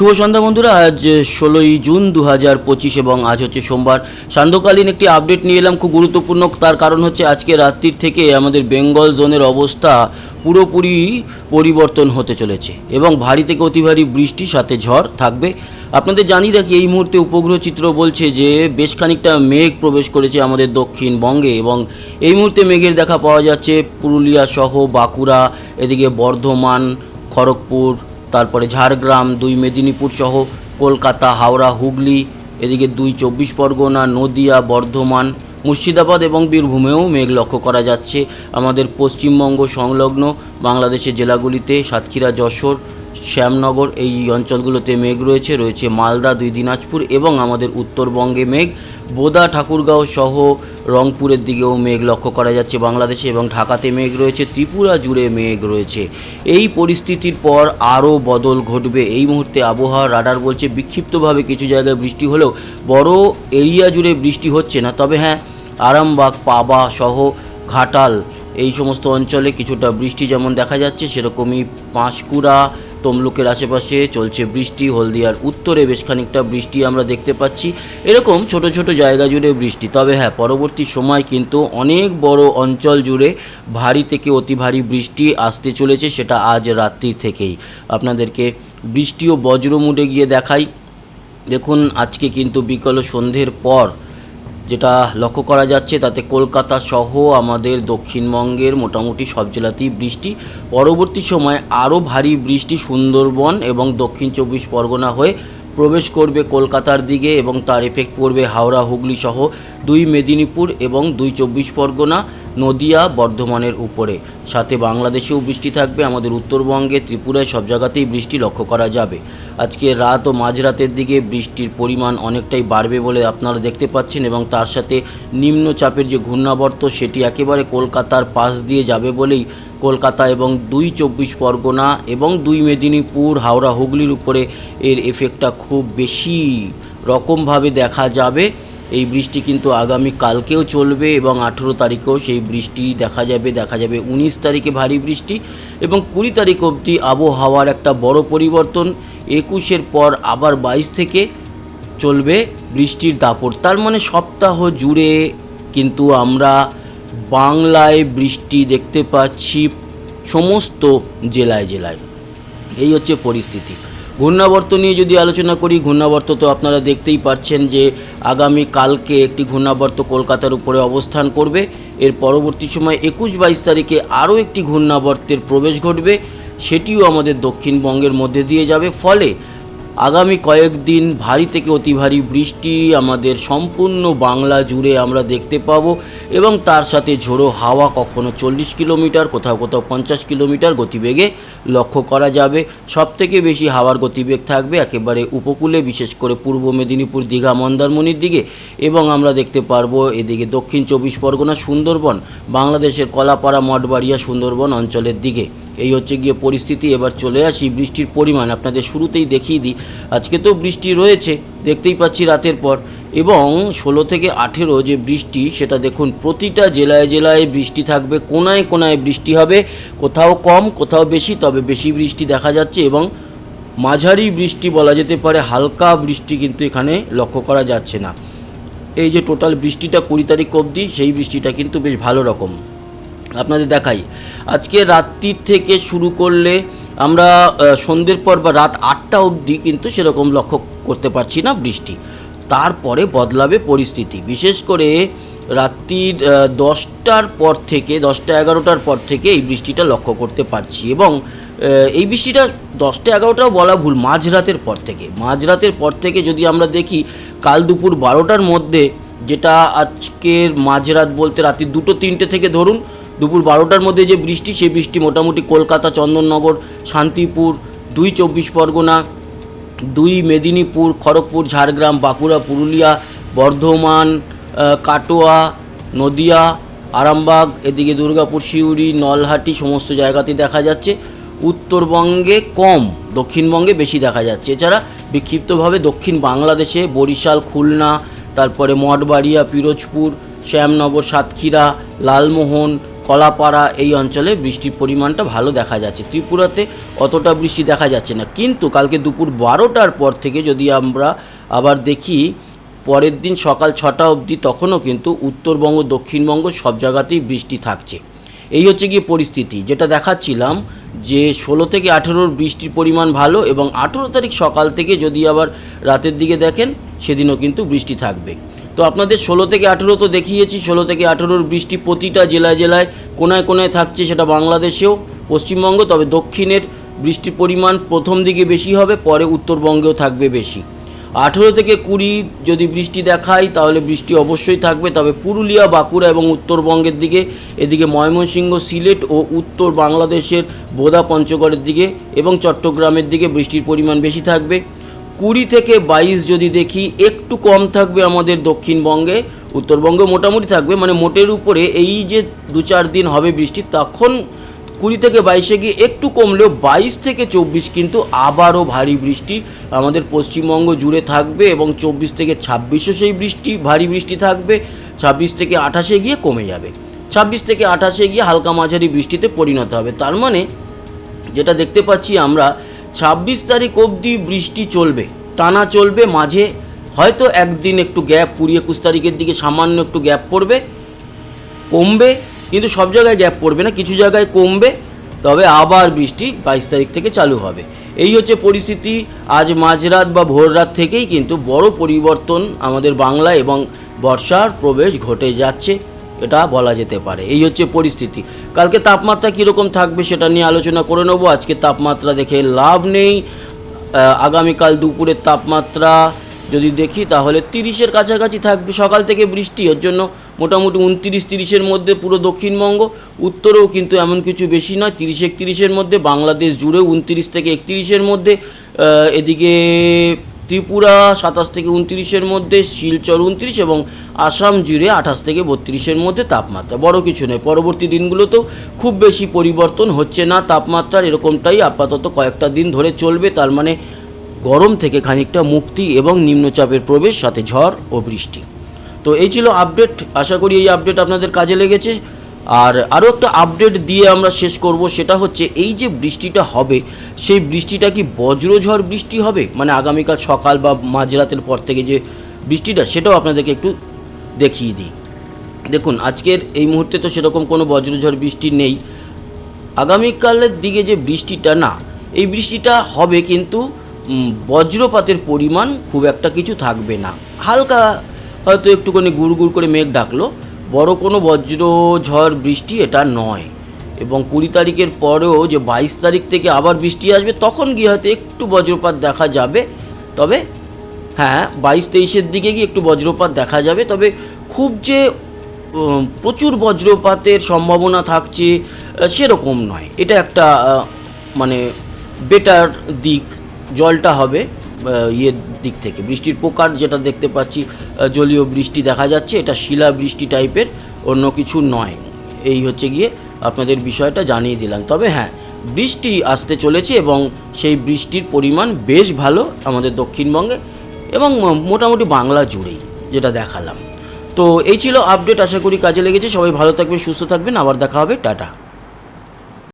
শুভ সন্ধ্যা বন্ধুরা, আজ ষোলোই জুন দু হাজার পঁচিশ এবং আজ হচ্ছে সোমবার। সান্ধ্যকালীন একটি আপডেট নিয়ে এলাম, খুব গুরুত্বপূর্ণ, তার কারণ হচ্ছে আজকে রাত্রির থেকে আমাদের বেঙ্গল জোনের অবস্থা পুরোপুরি পরিবর্তন হতে চলেছে এবং ভারী থেকে অতি ভারী বৃষ্টি, সাথে ঝড় থাকবে। আপনাদের জানিয়ে রাখি, এই মুহূর্তে উপগ্রহ চিত্র বলছে যে বেশ খানিকটা মেঘ প্রবেশ করেছে আমাদের দক্ষিণবঙ্গে এবং এই মুহূর্তে মেঘের দেখা পাওয়া যাচ্ছে। পুরুলিয়া সহ বাঁকুড়া, এদিকে বর্ধমান, খড়গপুর তারপরে ঝাড়গ্রাম, দুই মেদিনীপুর সহ কলকাতা, হাওড়া, হুগলি, এদিকে দুই চব্বিশ পরগনা, নদিয়া, বর্ধমান, মুর্শিদাবাদ এবং বীরভূমেও মেঘ লক্ষ্য করা যাচ্ছে। আমাদের পশ্চিমবঙ্গ সংলগ্ন বাংলাদেশের জেলাগুলিতে সাতক্ষীরা, যশোর শ্যামনগর এই অঞ্চলগুলোতে মেঘ রয়েছে রয়েছে মালদা, দুই দিনাজপুর এবং আমাদের উত্তরবঙ্গে মেঘ। বোদা, ঠাকুরগাঁও সহ রংপুরের দিকেও মেঘ লক্ষ্য করা যাচ্ছে বাংলাদেশে এবং ঢাকাতে মেঘ রয়েছে, ত্রিপুরা জুড়ে মেঘ রয়েছে। এই পরিস্থিতির পর আরও বদল ঘটবে। এই মুহূর্তে আবহাওয়া রাডার বলছে, বিক্ষিপ্তভাবে কিছু জায়গায় বৃষ্টি হলেও বড় এরিয়া জুড়ে বৃষ্টি হচ্ছে না। তবে হ্যাঁ আরামবাগ, পাবা সহ ঘাটাল এই সমস্ত অঞ্চলে কিছুটা বৃষ্টি যেমন দেখা যাচ্ছে, সেরকমই পাঁশকুড়া তমলুকের আশেপাশে চলছে বৃষ্টি, হলদিয়ার উত্তরে বেশ খানিকটা বৃষ্টি আমরা দেখতে পাচ্ছি। এরকম ছোট ছোট জায়গা জুড়ে বৃষ্টি। তবে হ্যাঁ পরবর্তী সময় কিন্তু অনেক বড় অঞ্চল জুড়ে ভারী থেকে অতি ভারী বৃষ্টি আসতে চলেছে, সেটা আজ রাত্রি থেকেই। আপনাদেরকে বৃষ্টি ও বজ্রমুডে গিয়ে দেখাই। দেখুন, আজকে কিন্তু বিকল সন্ধ্যের পর যেটা লক্ষ্য করা যাচ্ছে, তাতে কলকাতা সহ আমাদের দক্ষিণবঙ্গের মোটামুটি সব জেলাতেই বৃষ্টি। পরবর্তী সময়ে আরও ভারী বৃষ্টি সুন্দরবন এবং দক্ষিণ চব্বিশ পরগনা হয়ে প্রবেশ করবে কলকাতার দিকে এবং তার এফেক্ট পড়বে হাওড়া, হুগলি সহ দুই মেদিনীপুর এবং দুই চব্বিশ পরগনা। নদিয়া, বর্ধমানের উপরে। সাথে বাংলাদেশেও বৃষ্টি থাকবে, আমাদের উত্তরবঙ্গে, ত্রিপুরায় সব জায়গাতেই বৃষ্টি লক্ষ্য করা যাবে। আজকে রাত ও মাঝরাতের দিকে বৃষ্টির পরিমাণ অনেকটাই বাড়বে বলে আপনারা দেখতে পাচ্ছেন এবং তার সাথে নিম্নচাপের যে ঘূর্ণাবর্ত, সেটি একেবারে কলকাতার পাশ দিয়ে যাবে বলেই কলকাতা এবং দুই চব্বিশ পরগনা এবং দুই মেদিনীপুর, হাওড়া, হুগলির উপরে এর এফেক্টটা খুব বেশি রকমভাবে দেখা যাবে। এই বৃষ্টি কিন্তু আগামী কালকেও চলবে এবং আঠেরো তারিখেও সেই বৃষ্টি দেখা যাবে দেখা যাবে উনিশ তারিখে ভারী বৃষ্টি এবং কুড়ি তারিখ অবধি আবহাওয়ার একটা বড় পরিবর্তন। একুশের পর আবার বাইশ থেকে চলবে বৃষ্টির দাপট। তার মানে সপ্তাহ জুড়ে কিন্তু আমরা বাংলায় বৃষ্টি দেখতে পাচ্ছি সমস্ত জেলায় জেলায়। এই হচ্ছে পরিস্থিতি। ঘূর্ণাবর্ত নিয়ে যদি আলোচনা করি, ঘূর্ণাবর্ত তো আপনারা দেখতেই পাচ্ছেন যে আগামী কালকে একটি ঘূর্ণাবর্ত কলকাতার উপরে অবস্থান করবে। এর পরবর্তী সময় একুশ বাইশ তারিখে আরও একটি ঘূর্ণাবর্তের প্রবেশ ঘটবে। সেটিও আমাদের দক্ষিণবঙ্গের মধ্যে দিয়ে যাবে। ফলে আগামী কয়েকদিন ভারী থেকে অতি ভারী বৃষ্টি, আমাদের সম্পূর্ণ বাংলা জুড়ে আমরা দেখতে পাবো এবং তার সাথে ঝোড়ো হাওয়া কখনো চল্লিশ কিলোমিটার, কোথাও কোথাও পঞ্চাশ কিলোমিটার গতিবেগে লক্ষ্য করা যাবে। সবথেকে বেশি হাওয়ার গতিবেগ থাকবে একেবারে উপকূলে, বিশেষ করে পূর্ব মেদিনীপুর, দীঘা, মন্দারমণির দিকে এবং আমরা দেখতে পারব এদিকে দক্ষিণ চব্বিশ পরগনা, সুন্দরবন, বাংলাদেশের কলাপাড়া, মঠবাড়িয়া, সুন্দরবন অঞ্চলের দিকে। এই হচ্ছে গিয়ে পরিস্থিতি। এবার চলে আসি বৃষ্টির পরিমাণ। আপনাদের শুরুতেই দেখিয়ে দিই। আজকে তো বৃষ্টি রয়েছে, দেখতেই পাচ্ছি রাতের পর। এবং ষোলো থেকে আঠেরো যে বৃষ্টি, সেটা দেখুন প্রতিটা জেলায় জেলায় বৃষ্টি থাকবে, কোনায় কোনায় বৃষ্টি হবে। কোথাও কম, কোথাও বেশি, তবে বেশি বৃষ্টি দেখা যাচ্ছে এবং মাঝারি বৃষ্টি বলা যেতে পারে, হালকা বৃষ্টি কিন্তু এখানে লক্ষ্য করা যাচ্ছে না। এই যে টোটাল বৃষ্টিটা কুড়ি তারিখ অবধি, সেই বৃষ্টিটা কিন্তু বেশ ভালো রকম। আপনাদের দেখাই। আজকে রাত্রির থেকে শুরু করলে আমরা সন্ধ্যের পর বা রাত আটটা অবধি কিন্তু সেরকম লক্ষ্য করতে পারছি না বৃষ্টি। তারপরে বদলাবে পরিস্থিতি। বিশেষ করে রাত্রির দশটার পর থেকে, দশটা এগারোটার পর থেকে এই বৃষ্টিটা লক্ষ্য করতে পারছি এবং এই বৃষ্টিটা দশটা এগারোটাও বলা ভুল, মাঝরাতের পর থেকে। মাঝরাতের পর থেকে যদি আমরা দেখি, কাল দুপুর বারোটার মধ্যে যেটা আজকের মাঝরাত বলতে রাত্রি দুটো তিনটে থেকে ধরুন দুপুর বারোটার মধ্যে যে বৃষ্টি, সেই বৃষ্টি মোটামুটি কলকাতা, চন্দননগর, শান্তিপুর, দুই চব্বিশ পরগনা, দুই মেদিনীপুর, খড়গপুর, ঝাড়গ্রাম, বাঁকুড়া, পুরুলিয়া, বর্ধমান কাটোয়া, নদিয়া, আরামবাগ, এদিকে দুর্গাপুর, সিউড়ি, নলহাটি, সমস্ত জায়গাতে দেখা যাচ্ছে। উত্তরবঙ্গে কম, দক্ষিণবঙ্গে বেশি দেখা যাচ্ছে। এছাড়া বিক্ষিপ্তভাবে দক্ষিণ বাংলাদেশে বরিশাল, খুলনা, তারপরে মঠবাড়িয়া, পিরোজপুর, শ্যামনগর, সাতক্ষীরা, লালমোহন কলাপাড়া এই অঞ্চলে বৃষ্টির পরিমাণটা ভালো দেখা যাচ্ছে। ত্রিপুরাতে অতটা বৃষ্টি দেখা যাচ্ছে না। কিন্তু কালকে দুপুর বারোটার পর থেকে যদি আমরা আবার দেখি, পরের দিন সকাল ছটা অবধি তখনও কিন্তু উত্তরবঙ্গ, দক্ষিণবঙ্গ সব জায়গাতেই বৃষ্টি থাকছে। এই হচ্ছে গিয়ে পরিস্থিতি। যেটা দেখাচ্ছিলাম যে ষোলো থেকে আঠেরোর বৃষ্টির পরিমাণ ভালো এবং আঠেরো তারিখ সকাল থেকে যদি আবার রাতের দিকে দেখেন, সেদিনও কিন্তু বৃষ্টি থাকবে। তো আপনাদের ষোলো থেকে আঠেরো তো দেখিয়েছি, ষোলো থেকে আঠেরোর বৃষ্টি প্রতিটা জেলায় জেলায়, কোনায় কোনায় থাকছে সেটা বাংলাদেশেও। পশ্চিমবঙ্গ, তবে দক্ষিণের বৃষ্টির পরিমাণ প্রথম দিকে বেশি হবে, পরে উত্তরবঙ্গেও থাকবে বেশি। আঠেরো থেকে কুড়ি যদি বৃষ্টি দেখায়, তাহলে বৃষ্টি অবশ্যই থাকবে, তবে পুরুলিয়া, বাঁকুড়া এবং উত্তরবঙ্গের দিকে, এদিকে ময়মনসিংহ, সিলেট ও উত্তর বাংলাদেশের বোদা পঞ্চগড়ের দিকে এবং চট্টগ্রামের দিকে বৃষ্টির পরিমাণ বেশি থাকবে। কুড়ি থেকে বাইশ যদি দেখি, একটু কম থাকবে আমাদের দক্ষিণবঙ্গে, উত্তরবঙ্গে মোটামুটি থাকবে মানে মোটের উপরে এই যে দু চার দিন হবে বৃষ্টি, তখন কুড়ি থেকে বাইশে গিয়ে একটু কমলেও বাইশ থেকে চব্বিশ কিন্তু আবারও ভারী বৃষ্টি, আমাদের পশ্চিমবঙ্গ জুড়ে থাকবে এবং চব্বিশ থেকে ছাব্বিশও সেই বৃষ্টি, ভারী বৃষ্টি থাকবে, ছাব্বিশ থেকে আঠাশে গিয়ে কমে যাবে। ছাব্বিশ থেকে আঠাশে গিয়ে হালকা মাঝারি বৃষ্টিতে পরিণত হবে। তার মানে যেটা দেখতে পাচ্ছি আমরা ছাব্বিশ তারিখ অবধি বৃষ্টি চলবে, টানা চলবে মাঝে। হয়তো একদিন একটু গ্যাপ, কুড়ি একুশ তারিখের দিকে সামান্য একটু গ্যাপ পড়বে, কমবে, কিন্তু সব জায়গায় গ্যাপ পড়বে না, কিছু জায়গায় কমবে, তবে আবার বৃষ্টি বাইশ তারিখ থেকে চালু হবে। এই হচ্ছে পরিস্থিতি, আজ মাঝরাত বা ভোররাত থেকেই কিন্তু বড় পরিবর্তন আমাদের বাংলা এবং বর্ষার প্রবেশ ঘটে যাচ্ছে। এটা বলা যেতে পারে। এই হচ্ছে পরিস্থিতি। কালকে তাপমাত্রা কীরকম থাকবে সেটা নিয়ে আলোচনা করে নেব। আজকে তাপমাত্রা দেখে লাভ নেই। আগামীকাল দুপুরের তাপমাত্রা যদি দেখি তাহলে তিরিশের কাছাকাছি থাকবে। সকাল থেকে বৃষ্টি ওর জন্য মোটামুটি উনতিরিশ তিরিশের মধ্যে পুরো দক্ষিণবঙ্গ। উত্তরেও কিন্তু এমন কিছু বেশি নয়, তিরিশ একতিরিশের মধ্যে। বাংলাদেশ জুড়ে উনতিরিশ থেকে একতিরিশের মধ্যে। এদিকে ত্রিপুরা সাতাশ থেকে উনতিরিশের মধ্যে, শিলচর উনত্রিশ এবং আসাম জুড়ে আঠাশ থেকে বত্রিশের মধ্যে তাপমাত্রা। বড় কিছু নয়, পরবর্তী দিনগুলোতেও খুব বেশি পরিবর্তন হচ্ছে না তাপমাত্রার, এরকমটাই আপাতত কয়েকটা দিন ধরে চলবে। তার মানে গরম থেকে খানিকটা মুক্তি এবং নিম্নচাপের প্রবেশ, সাথে ঝড় ও বৃষ্টি। তো এই ছিল আপডেট। আশা করি এই আপডেট আপনাদের কাজে লেগেছে। আর আরও একটা আপডেট দিয়ে আমরা শেষ করব, সেটা হচ্ছে এই যে বৃষ্টিটা হবে, সেই বৃষ্টিটা কি বজ্রঝড় বৃষ্টি হবে? মানে আগামীকাল সকাল বা মাঝরাতের পর থেকে যে বৃষ্টিটা, সেটাও আপনাদেরকে একটু দেখিয়ে দিই। দেখুন, আজকের এই মুহূর্তে তো সেরকম কোনো বজ্রঝড় বৃষ্টি নেই। আগামীকালের দিকে যে বৃষ্টিটা, না, এই বৃষ্টিটা হবে কিন্তু বজ্রপাতের পরিমাণ খুব একটা কিছু থাকবে না। হালকা হয়তো একটুখানি গুড় গুড় করে মেঘ ডাকলো বড় কোনো বজ্র, ঝড়, বৃষ্টি এটা নয়। এবং কুড়ি তারিখের পরেও যে বাইশ তারিখ থেকে আবার বৃষ্টি আসবে, তখন গিয়ে হয়তো একটু বজ্রপাত দেখা যাবে। তবে হ্যাঁ বাইশ তেইশের দিকে গিয়ে একটু বজ্রপাত দেখা যাবে। তবে খুব যে প্রচুর বজ্রপাতের সম্ভাবনা থাকছে সেরকম নয়। এটা একটা মানে বেটার দিক, জলটা হবে। ইয়ের দিক থেকে। বৃষ্টির প্রকার যেটা দেখতে পাচ্ছি জলীয় বৃষ্টি দেখা যাচ্ছে। এটা শিলা বৃষ্টি টাইপের, অন্য কিছু নয়। এই হচ্ছে গিয়ে আপনাদের বিষয়টা জানিয়ে দিলাম। তবে হ্যাঁ বৃষ্টি আসতে চলেছে এবং সেই বৃষ্টির পরিমাণ বেশ ভালো আমাদের দক্ষিণবঙ্গে এবং মোটামুটি বাংলা জুড়েই যেটা দেখালাম। তো এই ছিল আপডেট আশা করি কাজে লেগেছে। সবাই ভালো থাকবেন, সুস্থ থাকবেন। আবার দেখা হবে। টাটা।